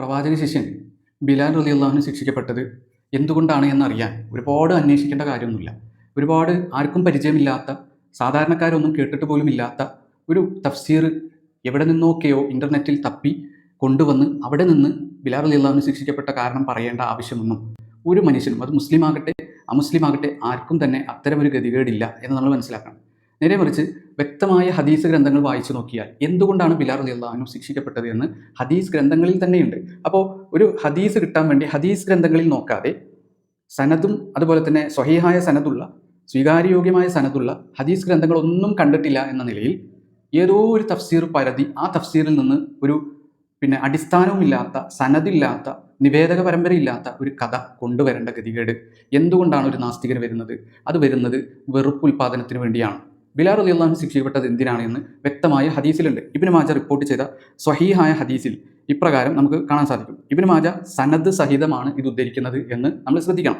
പ്രവാചക ശിഷ്യൻ ബിലാൽ റലി അള്ളാഹുവിന് ശിക്ഷിക്കപ്പെട്ടത് എന്തുകൊണ്ടാണ് എന്നറിയാൻ ഒരുപാട് അന്വേഷിക്കേണ്ട കാര്യമൊന്നുമില്ല. ഒരുപാട് ആർക്കും പരിചയമില്ലാത്ത സാധാരണക്കാരൊന്നും കേട്ടിട്ട് പോലും ഇല്ലാത്ത ഒരു തഫ്സീർ എവിടെ നിന്നൊക്കെയോ ഇന്റർനെറ്റിൽ തപ്പി കൊണ്ടുവന്ന് അവിടെ നിന്ന് ബിലാൽ അലി അള്ളാഹുവിന് ശിക്ഷിക്കപ്പെട്ട കാരണം പറയേണ്ട ആവശ്യമൊന്നും ഒരു മനുഷ്യനും അത് മുസ്ലിം ആകട്ടെ അമുസ്ലിം ആകട്ടെ ആർക്കും തന്നെ അത്തരമൊരു ഗതികേടില്ല എന്ന് നമ്മൾ മനസ്സിലാക്കണം. നേരെ മറിച്ച് വ്യക്തമായ ഹദീസ് ഗ്രന്ഥങ്ങൾ വായിച്ചു നോക്കിയാൽ എന്തുകൊണ്ടാണ് ബിലാർ അലി അള്ളാഹുനു ശിക്ഷിക്കപ്പെട്ടത് എന്ന് ഹദീസ് ഗ്രന്ഥങ്ങളിൽ തന്നെയുണ്ട്. അപ്പോൾ ഒരു ഹദീസ് കിട്ടാൻ വേണ്ടി ഹദീസ് ഗ്രന്ഥങ്ങളിൽ നോക്കാതെ സനദും അതുപോലെ തന്നെ സ്വഹീഹായ സനദുള്ള സ്വീകാര്യയോഗ്യമായ സനദുള്ള ഹദീസ് ഗ്രന്ഥങ്ങളൊന്നും കണ്ടിട്ടില്ല എന്ന നിലയിൽ ഏതോ ഒരു തഫ്സീർ പരതി ആ തഫ്സീറിൽ നിന്ന് ഒരു പിന്നെ അടിസ്ഥാനവുമില്ലാത്ത സനദില്ലാത്ത നിവേദക പരമ്പരയില്ലാത്ത ഒരു കഥ കൊണ്ടുവരേണ്ട ഗതികേട് എന്തുകൊണ്ടാണ് ഒരു നാസ്തികന് വരുന്നത്? അത് വരുന്നത് വെറുപ്പ് ഉൽപാദനത്തിന് വേണ്ടിയാണ്. ബിലാർ അലി അള്ളാഹു ശിക്ഷിക്കപ്പെട്ടത് എന്തിനാണ് എന്ന് വ്യക്തമായ ഹദീസിലുണ്ട്. ഇബിന് മാജ റിപ്പോർട്ട് ചെയ്ത സ്വഹീഹായ ഹദീസിൽ ഇപ്രകാരം നമുക്ക് കാണാൻ സാധിക്കും. ഇബിന് മാജ സനദ് സഹിതമാണ് ഇത് ഉദ്ധരിക്കുന്നത് എന്ന് നമ്മൾ ശ്രദ്ധിക്കണം.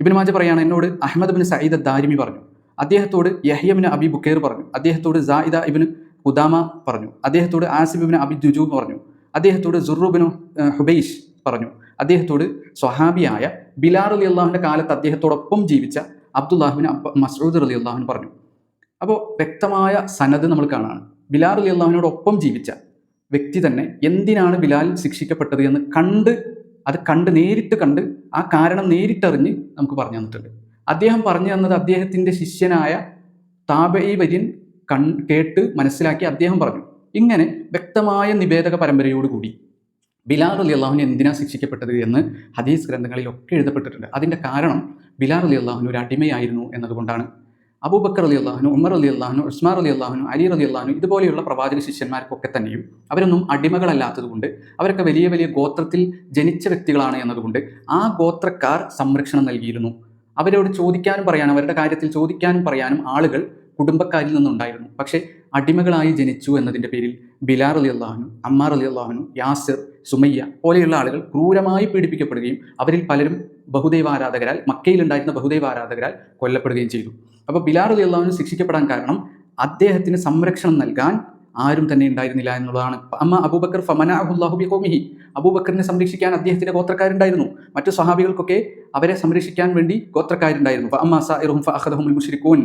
ഇബിന് മാജ പറയുകയാണ് എന്നോട് അഹമ്മദ് ബിൻ സയ്യിദ് ദാരിമി പറഞ്ഞു. അദ്ദേഹത്തോട് യഹ്യബിന് അബി ബുക്കേർ പറഞ്ഞു. അദ്ദേഹത്തോട് സായിദ ഇബിന് ഉദാമ പറഞ്ഞു. അദ്ദേഹത്തോട് ആസിബിന് അബി ജുജു പറഞ്ഞു. അദ്ദേഹത്തോട് ജുറുബിന് ഹുബൈഷ് പറഞ്ഞു. അദ്ദേഹത്തോട് സ്വഹാബിയായ ബിലാർ അലി അള്ളാഹുവിന്റെ കാലത്ത് അദ്ദേഹത്തോടൊപ്പം ജീവിച്ച അബ്ദുല്ലാഹുബിൻ മസൂദ് അലി അള്ളാഹുൻ പറഞ്ഞു. അപ്പോൾ വ്യക്തമായ സനത് നമ്മൾ കാണാണ്. ബിലാർ അലി അള്ളാഹുവിനോടൊപ്പം ജീവിച്ച വ്യക്തി തന്നെ എന്തിനാണ് ബിലാൽ ശിക്ഷിക്കപ്പെട്ടത് എന്ന് കണ്ട് അത് കണ്ട് നേരിട്ട് കണ്ട് ആ കാരണം നേരിട്ടറിഞ്ഞ് നമുക്ക് പറഞ്ഞു തന്നിട്ടുണ്ട്. അദ്ദേഹം പറഞ്ഞു തന്നത് അദ്ദേഹത്തിന്റെ ശിഷ്യനായ താബയി വര്യൻ കൺ കേട്ട് മനസ്സിലാക്കി അദ്ദേഹം പറഞ്ഞു. ഇങ്ങനെ വ്യക്തമായ നിവേദക പരമ്പരയോടുകൂടി ബിലാർ അലി അള്ളാഹുവിന് എന്തിനാ ശിക്ഷിക്കപ്പെട്ടത് എന്ന് ഹദീസ് ഗ്രന്ഥങ്ങളിലൊക്കെ എഴുതപ്പെട്ടിട്ടുണ്ട്. അതിന്റെ കാരണം ബിലാർ അലി അള്ളാഹുവിന് ഒരു അടിമയായിരുന്നു എന്നതുകൊണ്ടാണ് അബൂബക്കർ അലി അള്ളാഹുനു ഉമർ അലി അള്ളാഹുനു ഉസ്മാർ അലി അള്ളാഹുനു അലി അലി അള്ളാഹുനു ഇതുപോലെയുള്ള പ്രവാചക ശിഷ്യന്മാർക്കൊക്കെ തന്നെയും അവരൊന്നും അടിമകളല്ലാത്തതുകൊണ്ട് അവരൊക്കെ വലിയ വലിയ ഗോത്രത്തിൽ ജനിച്ച വ്യക്തികളാണ് എന്നതുകൊണ്ട് ആ ഗോത്രക്കാർ സംരക്ഷണം നൽകിയിരുന്നു. അവരോട് ചോദിക്കാനും പറയാനും അവരുടെ കാര്യത്തിൽ ചോദിക്കാനും പറയാനും ആളുകൾ കുടുംബക്കാരിൽ നിന്നുണ്ടായിരുന്നു. പക്ഷേ അടിമകളായി ജനിച്ചു എന്നതിന്റെ പേരിൽ ബിലാർ അലി അള്ളാഹുനു അമ്മാർ അലി അള്ളാഹുനു യാസിർ സുമയ്യ പോലെയുള്ള ആളുകൾ ക്രൂരമായി പീഡിപ്പിക്കപ്പെടുകയും അവരിൽ പലരും ബഹുദൈവ ആരാധകരാൽ മക്കയിലുണ്ടായിരുന്ന ബഹുദൈവ ആരാധകരാൽ കൊല്ലപ്പെടുകയും ചെയ്തു. അപ്പോൾ ബിലാർ അള്ളാഹുവിന് ശിക്ഷിക്കപ്പെടാൻ കാരണം അദ്ദേഹത്തിന് സംരക്ഷണം നൽകാൻ ആരും തന്നെ ഉണ്ടായിരുന്നില്ല എന്നുള്ളതാണ്. അമ്മ അബൂബക്കർ ഫമനാഹുല്ലാഹു ബി ഹോമിഹി അബൂബക്കറിനെ സംരക്ഷിക്കാൻ അദ്ദേഹത്തിന്റെ ഗോത്രക്കാരുണ്ടായിരുന്നു. മറ്റു സ്വഹാബികൾക്കൊക്കെ അവരെ സംരക്ഷിക്കാൻ വേണ്ടി ഗോത്രക്കാരുണ്ടായിരുന്നു. അമ്മ സായിറുഹും ഫഅഖദഹുൽ മുശ്രിക്കൂൻ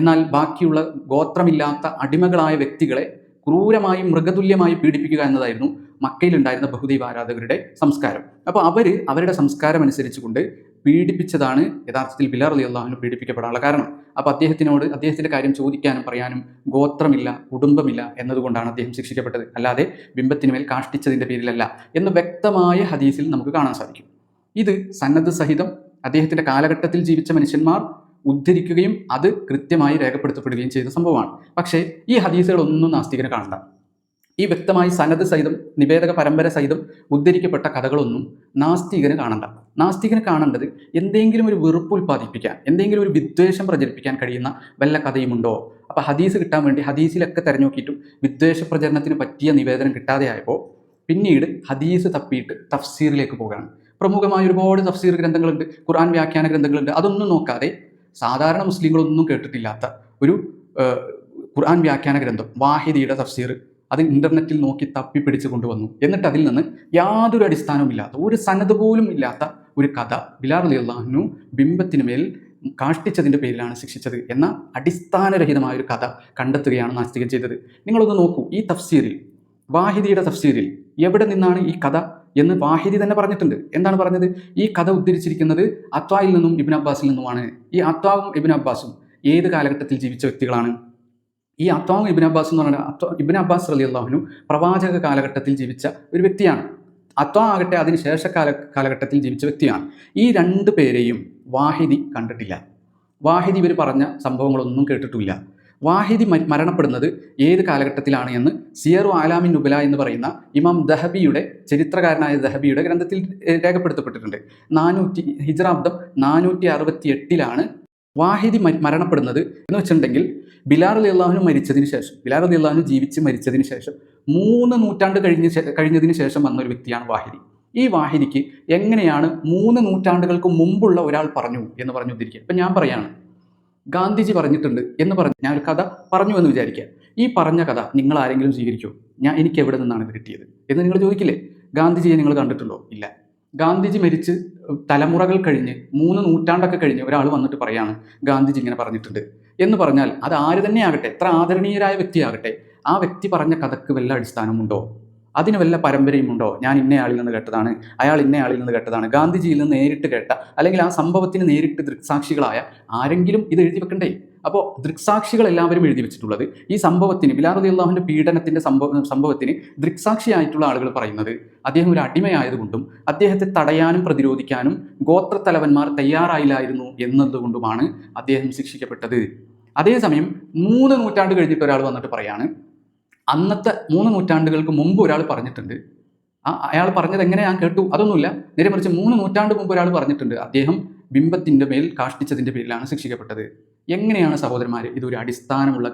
എന്നാൽ ബാക്കിയുള്ള ഗോത്രമില്ലാത്ത അടിമകളായ വ്യക്തികളെ ക്രൂരമായും മൃഗതുല്യമായി പീഡിപ്പിക്കുക എന്നതായിരുന്നു മക്കയിലുണ്ടായിരുന്ന ബഹുദൈവ ആരാധകരുടെ സംസ്കാരം. അപ്പോൾ അവർ അവരുടെ സംസ്കാരം അനുസരിച്ചുകൊണ്ട് പീഡിപ്പിച്ചതാണ് യഥാർത്ഥത്തിൽ ബിലാർ അലി അള്ളാഹുവിന് പീഡിപ്പിക്കപ്പെടാനുള്ള കാരണം. അപ്പോൾ അദ്ദേഹത്തിനോട് അദ്ദേഹത്തിന്റെ കാര്യം ചോദിക്കാനും പറയാനും ഗോത്രമില്ല കുടുംബമില്ല എന്നതുകൊണ്ടാണ് അദ്ദേഹം ശിക്ഷിക്കപ്പെട്ടത്. അല്ലാതെ ബിംബത്തിന് ബിംബത്തിനുമേൽ കാഷ്ടിച്ചതിന്റെ പേരിലല്ല എന്ന് വ്യക്തമായ ഹദീസിൽ നമുക്ക് കാണാൻ സാധിക്കും. ഇത് സന്നദ്ധ സഹിതം അദ്ദേഹത്തിന്റെ കാലഘട്ടത്തിൽ ജീവിച്ച മനുഷ്യന്മാർ ഉദ്ധരിക്കുകയും അത് കൃത്യമായി രേഖപ്പെടുത്തപ്പെടുകയും ചെയ്ത സംഭവമാണ്. പക്ഷേ ഈ ഹദീസുകളൊന്നും നാസ്തികന് കാണണ്ട. ഈ വ്യക്തമായി സന്നദ്ധ സഹിതം നിവേദക പരമ്പര സഹിതം ഉദ്ധരിക്കപ്പെട്ട കഥകളൊന്നും നാസ്തികന് കാണണ്ട. നാസ്തികന് കാണേണ്ടത് എന്തെങ്കിലും ഒരു വെറുപ്പ് ഉൽപ്പാദിപ്പിക്കാൻ എന്തെങ്കിലും ഒരു വിദ്വേഷം പ്രചരിപ്പിക്കാൻ കഴിയുന്ന വല്ല കഥയുമുണ്ടോ? അപ്പോൾ ഹദീസ് കിട്ടാൻ വേണ്ടി ഹദീസിലൊക്കെ തിരഞ്ഞു നോക്കിയിട്ടും വിദ്വേഷ പ്രചരണത്തിന് പറ്റിയ നിവേദനം കിട്ടാതെ ആയപ്പോൾ പിന്നീട് ഹദീസ് തപ്പിയിട്ട് തഫ്സീറിലേക്ക് പോകുകയാണ് പ്രമുഖമായ ഒരുപാട് തഫ്സീർ ഗ്രന്ഥങ്ങളുണ്ട് ഖുർആൻ വ്യാഖ്യാന ഗ്രന്ഥങ്ങളുണ്ട്. അതൊന്നും നോക്കാതെ സാധാരണ മുസ്ലിങ്ങളൊന്നും കേട്ടിട്ടില്ലാത്ത ഒരു ഖുർആൻ വ്യാഖ്യാന ഗ്രന്ഥം വാഹിദിയുടെ തഫ്സീർ അത് ഇന്റർനെറ്റിൽ നോക്കി തപ്പി പിടിച്ചു കൊണ്ടുവന്നു. എന്നിട്ട് അതിൽ നിന്ന് യാതൊരു അടിസ്ഥാനവുമില്ലാത്ത ഒരു സന്നദ്ധ പോലും ഇല്ലാത്ത ഒരു കഥ ബിലാർ അലി അള്ളാഹുനു ബിംബത്തിന് മേൽ കാഷ്ടിച്ചതിന്റെ പേരിലാണ് ശിക്ഷിച്ചത് എന്ന അടിസ്ഥാനരഹിതമായ ഒരു കഥ കണ്ടെത്തുകയാണ് നാസ്തികൻ ചെയ്തത്. നിങ്ങളൊന്ന് നോക്കൂ ഈ തഫ്സീറിൽ വാഹിദിയുടെ തഫ്സീറിൽ എവിടെ നിന്നാണ് ഈ കഥ എന്ന് വാഹിദി തന്നെ പറഞ്ഞിട്ടുണ്ട്. എന്താണ് പറഞ്ഞത്? ഈ കഥ ഉദ്ധരിച്ചിരിക്കുന്നത് അത്വായിൽ നിന്നും ഇബിൻ അബ്ബാസിൽ നിന്നുമാണ്. ഈ അത്വാവും ഇബിൻ അബ്ബാസും ഏത് കാലഘട്ടത്തിൽ ജീവിച്ച വ്യക്തികളാണ്? ഈ അത്താവ് ഇബിൻ അബ്ബാസ് എന്ന് പറഞ്ഞാൽ അത്ത ഇബിൻ അബ്ബാസ് അലി അള്ളാഹുനു പ്രവാചക കാലഘട്ടത്തിൽ ജീവിച്ച ഒരു വ്യക്തിയാണ്. അത്വ ആകട്ടെ അതിന് ശേഷ കാല കാലഘട്ടത്തിൽ ജീവിച്ച വ്യക്തിയാണ്. ഈ രണ്ട് പേരെയും വാഹിദി കണ്ടിട്ടില്ല. വാഹിദി ഇവർ പറഞ്ഞ സംഭവങ്ങളൊന്നും കേട്ടിട്ടില്ല. വാഹിദി മരണപ്പെടുന്നത് ഏത് കാലഘട്ടത്തിലാണ് എന്ന് സിയറു ആലാമിൻ നുബല എന്ന് പറയുന്ന ഇമാം ദഹബിയുടെ ചരിത്രകാരനായ ദഹബിയുടെ ഗ്രന്ഥത്തിൽ രേഖപ്പെടുത്തപ്പെട്ടിട്ടുണ്ട്. നാനൂറ്റി ഹിജറാബ്ദം നാനൂറ്റി അറുപത്തി എട്ടിലാണ് വാഹിദി മരണപ്പെടുന്നത് എന്ന് വെച്ചിട്ടുണ്ടെങ്കിൽ ബിലാർ അലി അള്ളാഹുനു മരിച്ചതിന് ശേഷം ബിലാർ അലി അള്ളാഹുനു ജീവിച്ച് മരിച്ചതിന് ശേഷം മൂന്ന് നൂറ്റാണ്ട് കഴിഞ്ഞ കഴിഞ്ഞതിന് ശേഷം വന്ന ഒരു വ്യക്തിയാണ് വാഹിദി. ഈ വാഹിദിക്ക് എങ്ങനെയാണ് മൂന്ന് നൂറ്റാണ്ടുകൾക്ക് മുമ്പുള്ള ഒരാൾ പറഞ്ഞു എന്ന് പറഞ്ഞു ഉദ്ധരിക്കുക. ഇപ്പം ഞാൻ പറയാണ് ഗാന്ധിജി പറഞ്ഞിട്ടുണ്ട് എന്ന് പറഞ്ഞ് ഞാൻ ഒരു കഥ പറഞ്ഞു എന്ന് വിചാരിക്കുക. ഈ പറഞ്ഞ കഥ നിങ്ങൾ ആരെങ്കിലും സ്വീകരിക്കുമോ ഞാൻ എനിക്ക് എവിടെ നിന്നാണ് ഇത് കിട്ടിയത്? എന്ന് നിങ്ങൾ ചോദിക്കില്ലേ? ഗാന്ധിജിയെ നിങ്ങൾ കണ്ടിട്ടുണ്ടോ? ഇല്ല. ഗാന്ധിജി മരിച്ച് തലമുറകൾ കഴിഞ്ഞ് മൂന്ന് നൂറ്റാണ്ടൊക്കെ കഴിഞ്ഞ് ഒരാൾ വന്നിട്ട് പറയാണ് ഗാന്ധിജി ഇങ്ങനെ പറഞ്ഞിട്ടുണ്ട്. എന്ന് പറഞ്ഞാൽ അത് ആര് തന്നെ ആകട്ടെ എത്ര ആദരണീയരായ വ്യക്തിയാകട്ടെ ആ വ്യക്തി പറഞ്ഞ കഥക്ക് വല്ല അടിസ്ഥാനമുണ്ടോ? അതിന് വല്ല പരമ്പരയുമുണ്ടോ? ഞാൻ ഇന്നയാളിൽ നിന്ന് കേട്ടതാണ് അയാൾ ഇന്നയാളിൽ നിന്ന് കേട്ടതാണ് ഗാന്ധിജിയിൽ നിന്ന് നേരിട്ട് കേട്ട അല്ലെങ്കിൽ ആ സംഭവത്തിന് നേരിട്ട് ദൃക്സാക്ഷികളായ ആരെങ്കിലും ഇത് എഴുതി വെക്കണ്ടേ? അപ്പോൾ ദൃക്സാക്ഷികൾ എല്ലാവരും എഴുതി വെച്ചിട്ടുള്ളത് ഈ സംഭവത്തിന് ബിലാർ അലി അള്ളാഹുവിന്റെ പീഡനത്തിന്റെ സംഭവ സംഭവത്തിന് ദൃക്സാക്ഷിയായിട്ടുള്ള ആളുകൾ പറയുന്നത് അദ്ദേഹം ഒരു അടിമയായതുകൊണ്ടും അദ്ദേഹത്തെ തടയാനും പ്രതിരോധിക്കാനും ഗോത്രത്തലവന്മാർ തയ്യാറായില്ലായിരുന്നു എന്നതുകൊണ്ടുമാണ് അദ്ദേഹം ശിക്ഷിക്കപ്പെട്ടത്. അതേസമയം മൂന്ന് നൂറ്റാണ്ട് കഴിഞ്ഞിട്ട് ഒരാൾ വന്നിട്ട് പറയാണ്. അന്നത്തെ മൂന്ന് നൂറ്റാണ്ടുകൾക്ക് മുമ്പ് ഒരാൾ പറഞ്ഞിട്ടുണ്ട്. ആ അയാൾ പറഞ്ഞത് എങ്ങനെ ഞാൻ കേട്ടു? അതൊന്നുമില്ല. നേരെ മറിച്ച് മൂന്ന് നൂറ്റാണ്ട് മുമ്പ് ഒരാൾ പറഞ്ഞിട്ടുണ്ട്. അദ്ദേഹം ബിംബത്തിന്റെ മേൽ കാഷ്ടിച്ചതിന്റെ പേരിലാണ് ശിക്ഷിക്കപ്പെട്ടത്. എങ്ങനെയാണ് സഹോദരന്മാർ ഇതൊരു അടിസ്ഥാനമുള്ള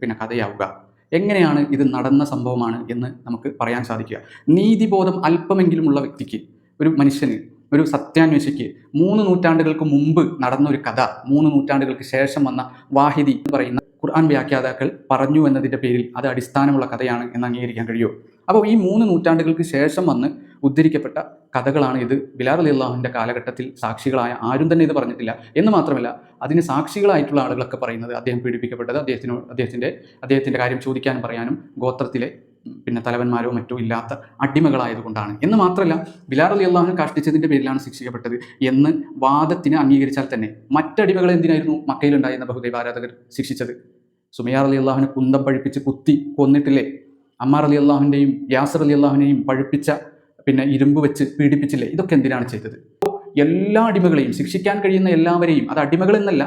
പിന്നെ കഥയാവുക? എങ്ങനെയാണ് ഇത് നടന്ന സംഭവമാണ് എന്ന് നമുക്ക് പറയാൻ സാധിക്കുക. നീതിബോധം അല്പമെങ്കിലുമുള്ള വ്യക്തിക്ക് ഒരു മനുഷ്യന് ഒരു സത്യാന്വേഷിക്ക് മൂന്ന് നൂറ്റാണ്ടുകൾക്ക് മുമ്പ് നടന്ന ഒരു കഥ മൂന്ന് നൂറ്റാണ്ടുകൾക്ക് ശേഷം വന്ന വാഹിദി എന്ന് പറയുന്ന ഖുർആൻ വ്യാഖ്യാതാക്കൾ പറഞ്ഞു എന്നതിന്റെ പേരിൽ അത് അടിസ്ഥാനമുള്ള കഥയാണ് എന്ന് അംഗീകരിക്കാൻ കഴിയുമോ? അപ്പോൾ ഈ മൂന്ന് നൂറ്റാണ്ടുകൾക്ക് ശേഷം വന്ന് ഉദ്ധരിക്കപ്പെട്ട കഥകളാണ് ഇത്. ബിലാർ അലി അള്ളാഹുവിന്റെ കാലഘട്ടത്തിൽ സാക്ഷികളായ ആരും തന്നെ ഇത് പറഞ്ഞിട്ടില്ല. എന്ന് മാത്രമല്ല അതിന് സാക്ഷികളായിട്ടുള്ള ആളുകളൊക്കെ പറയുന്നത് അദ്ദേഹം പീഡിപ്പിക്കപ്പെട്ടത് അദ്ദേഹത്തിനോ അദ്ദേഹത്തിന്റെ അദ്ദേഹത്തിന്റെ കാര്യം ചോദിക്കാനും പറയാനും ഗോത്രത്തിലെ പിന്നെ തലവന്മാരോ മറ്റോ ഇല്ലാത്ത അടിമകളായതുകൊണ്ടാണ്. എന്ന് മാത്രമല്ല ബിലാർ അലി അള്ളാഹു കാഷ്ടിച്ചതിന്റെ പേരിലാണ് ശിക്ഷിക്കപ്പെട്ടത് എന്ന് വാദത്തിന് അംഗീകരിച്ചാൽ തന്നെ മറ്റടിമകളെ എന്തിനായിരുന്നു മക്കയിലുണ്ടായിരുന്ന ബഹുദൈവ ആരാധകർ ശിക്ഷിച്ചത്? സുമയാർ അലി അള്ളാഹുവിനെ കുന്തം പഴിപ്പിച്ച് കുത്തി കൊന്നിട്ടില്ലേ? അമ്മാർ അലി അള്ളാഹുവിന്റെയും യാസർ അലി അള്ളാഹുവിനെയും പഴുപ്പിച്ച പിന്നെ ഇരുമ്പ് വെച്ച് പീഡിപ്പിച്ചില്ലേ? ഇതൊക്കെ എന്തിനാണ് ചെയ്തത്? എല്ലാ അടിമകളെയും ശിക്ഷിക്കാൻ കഴിയുന്ന എല്ലാവരെയും അത് അടിമകളെന്നല്ല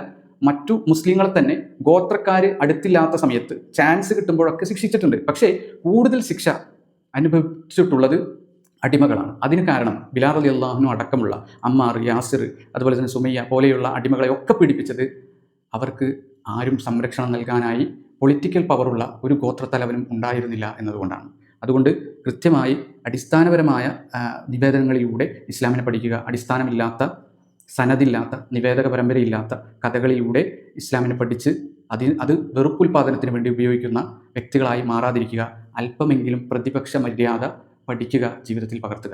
മറ്റു മുസ്ലിങ്ങളെ തന്നെ ഗോത്രക്കാർ അടുത്തില്ലാത്ത സമയത്ത് ചാൻസ് കിട്ടുമ്പോഴൊക്കെ ശിക്ഷിച്ചിട്ടുണ്ട്. പക്ഷേ കൂടുതൽ ശിക്ഷ അനുഭവിച്ചിട്ടുള്ളത് അടിമകളാണ്. അതിന് കാരണം ബിലാർ അലി അള്ളാഹുനും അടക്കമുള്ള അമ്മാർ യാസിർ അതുപോലെ തന്നെ സുമയ്യ പോലെയുള്ള അടിമകളെ ഒക്കെ പീഡിപ്പിച്ചത് അവർക്ക് ആരും സംരക്ഷണം നൽകാനായി പൊളിറ്റിക്കൽ പവറുള്ള ഒരു ഗോത്രത്തലവനും ഉണ്ടായിരുന്നില്ല എന്നതുകൊണ്ടാണ്. അതുകൊണ്ട് കൃത്യമായി അടിസ്ഥാനപരമായ നിവേദനങ്ങളിലൂടെ ഇസ്ലാമിനെ പഠിക്കുക അടിസ്ഥാനമില്ലാത്ത സനദില്ലാത്ത നിവേദക പരമ്പരയില്ലാത്ത കഥകളിലൂടെ ഇസ്ലാമിനെ പഠിച്ച് അതി അത് വെറുപ്പുൽപാദനത്തിന് വേണ്ടി ഉപയോഗിക്കുന്ന വ്യക്തികളായി മാറാതിരിക്കുക അല്പമെങ്കിലും പ്രതിപക്ഷ മര്യാദ പഠിക്കുക ജീവിതത്തിൽ പകർത്തുക.